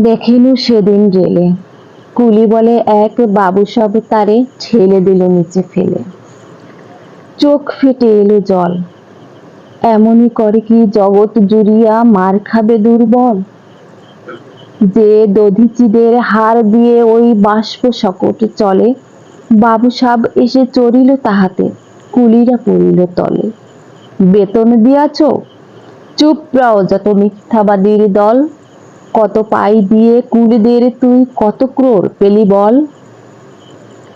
দেখিনু সেদিন রেলে কুলি বলে, এক বাবু সব তারে ছেলে দিল নিচে ফেলে। চোখ ফেটে এলো জল। এমনই করে কি জগৎ জুড়িয়া মার খাবে দুর্বল? যে দধিচিদের হার দিয়ে ওই বাষ্প সকট চলে, বাবু সাব এসে চড়িল তাহাতে, কুলিরা পড়িল তলে। বেতন দিয়াছ? চুপ রাও যত মিথ্যাবাদীর দল। কত পাই দিয়ে কুলিদের তুই কত ক্রোর পেলি বল?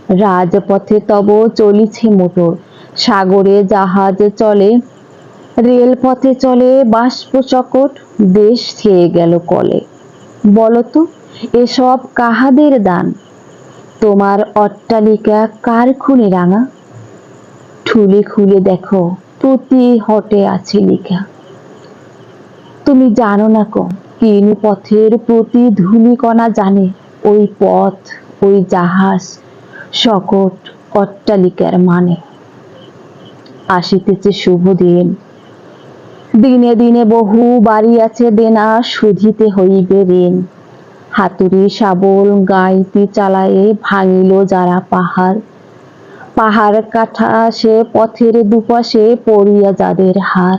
রাজপথে তব চলিছে মোটর, সাগরে জাহাজ চলে, রেলপথে চলে বাষ্প চকট দেশ ছেয়ে গেল কলে। বলতো, এসব কাহাদের দান? তোমার অট্টালিকা কার খুনে রাঙা? ঠুলি খুলে দেখো প্রতি হটে আছে লিখা। তুমি জানো না কো কিন পথের প্রতি ধূলিকণা জানে ওই পথ, ওই জাহাজ সকট অট্টালিকার মানে। আসিতেছে শুভ দিন। দিনে দিনে বহু বাড়ি আছে দেনা শুধিতে হইবে ঋণ। হাতুড়ি, শাবল গাইতি চালায়ে ভাঙিল যারা পাহাড়। পাহাড় কাঠা সে পথের দুপাশে পড়িয়া যাদের হার।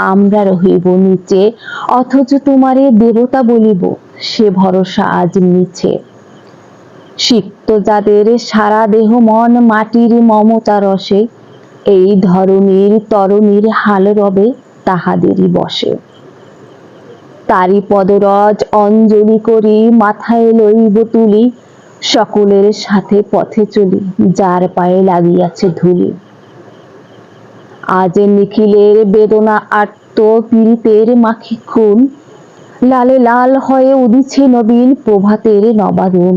আমরা রহিব নিচে, অথচ তোমারে দেবতা বলিব, সে ভরসা আজ মিছে। সিক্ত যাদের সারা দেহ মন মাটির মমতা রসে, এই ধরনীর তরণীর হাল রবে তাহাদেরই বসে। তারি পদরজ অঞ্জলি করি মাথায় লইব তুলি, সকলের সাথে পথে চলি, যার পায়ে লাগিয়াছে ধুলি। আজ নিখিলের বেদনা আত্ম পীড়িতের মাখি খুন। লালে লাল হয়ে উদিছে নবীন প্রভাতের নবাদন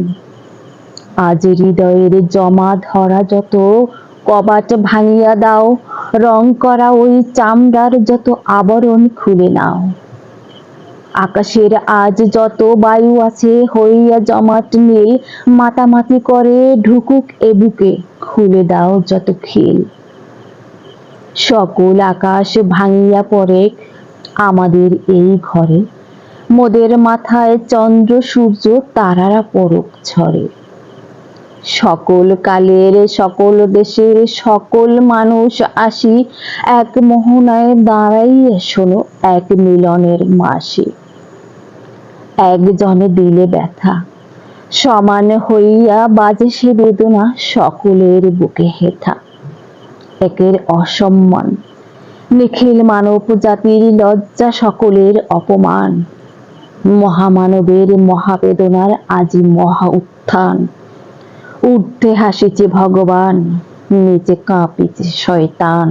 আজ হৃদয়ের জমা ধরা যত কবাট ভাঙিয়া দাও, রং করা ওই চামড়ার যত আবরণ খুলে নাও। আকাশের আজ যত বায়ু আছে, হইয়া জমাট নীল, মাতামাতি করে ঢুকুক এ বুকে, খুলে দাও যত খিল। সকল আকাশ ভাঙিয়া পড়ে আমাদের এই ঘরে। মোদের মাথায় চন্দ্র, সূর্য, তারারা পরক ঝরে সকল কালের, সকল দেশের, সকল মানুষ আসি এক মোহনায় দাঁড়াইয়া শোনো এক মিলনের মাসে। একজনে দিলে ব্যথা, সমান হইয়া বাজে সে বেদনা সকলের বুকে হেথা। একের অসম্মান। নিখিল মানব জাতির লজ্জা সকলের অপমান। মহামানবের মহাবেদনার আজি মহা উত্থান। ঊর্ধ্বে হাসিছে ভগবান, নিচে কাঁপিছে শয়তান।